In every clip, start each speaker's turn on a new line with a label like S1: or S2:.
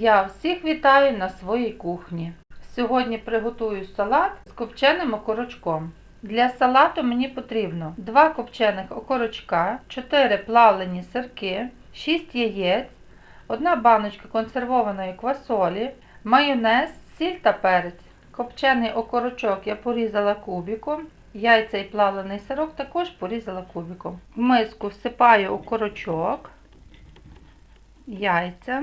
S1: Я всіх вітаю на своїй кухні. Сьогодні приготую салат з копченим окорочком. Для салату мені потрібно 2 копчених окорочка, 4 плавлені сирки, 6 яєць, 1 баночка консервованої квасолі, майонез, сіль та перець. Копчений окорочок я порізала кубиком, яйця і плавлений сирок також порізала кубиком. В миску всипаю окорочок, яйця,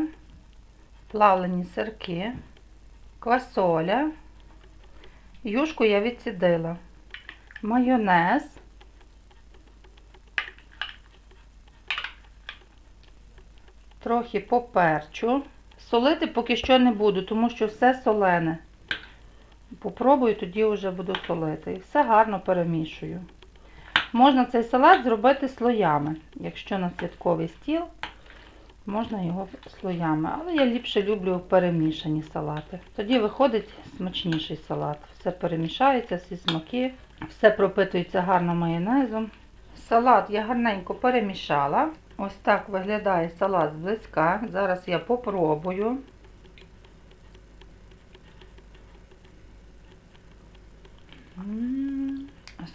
S1: плавлені сирки, квасоля, юшку я відсідила, майонез, трохи поперчу. Солити поки що не буду, тому що все солене. Попробую, тоді вже буду солити. Все гарно перемішую. Можна цей салат зробити слоями. Якщо на святковий стіл, можна його слоями. Але я ліпше люблю перемішані салати. Тоді виходить смачніший салат. Все перемішається, всі смаки, все пропитується гарно майонезом. Салат я гарненько перемішала. Ось так виглядає салат зблизька. Зараз я попробую.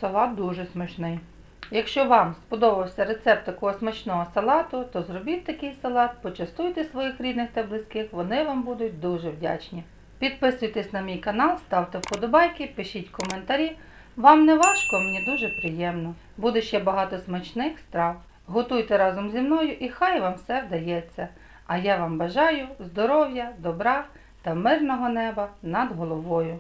S1: Салат дуже смачний. Якщо вам сподобався рецепт такого смачного салату, то зробіть такий салат, почастуйте своїх рідних та близьких, вони вам будуть дуже вдячні. Підписуйтесь на мій канал, ставте вподобайки, пишіть коментарі. Вам не важко, мені дуже приємно. Буде ще багато смачних страв. Готуйте разом зі мною і хай вам все вдається. А я вам бажаю здоров'я, добра та мирного неба над головою.